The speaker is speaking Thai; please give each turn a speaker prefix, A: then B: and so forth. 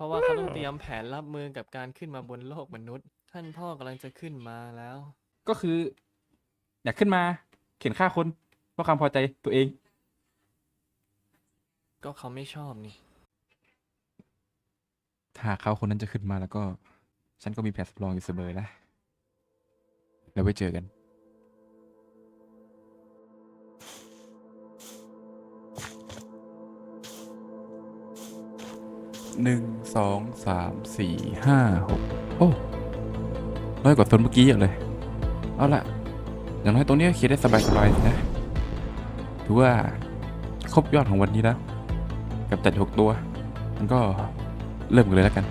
A: ราะว่าเขาต้องเตรียมแผนรับมือกับการขึ้นมาบนโลกมนุษย์ ท่านพ่อกำลังจะขึ้นมาแล้ว
B: ก็คือ อยากขึ้นมา เขียนฆ่าคนเพราะความพอใจตัวเอง
A: ก็เขาไม่ชอบนี่
B: ถ้าเขาคนนั้นจะขึ้นมาแล้วก็ ฉันก็มีแผนสำรองอยู่เสมอนะแล้วไว้เจอกัน หนึ่งสองสามสี่ห้าหกโอ้น้อยกว่าตนเมื่อกี้เยอะเลย เอาละอย่างน้อยตรงนี้เขียนได้สบายๆนะถือว่าครบยอดของวันนี้แล้ว กับจัดหกตัว มันก็เริ่มกันเลยแล้วกัน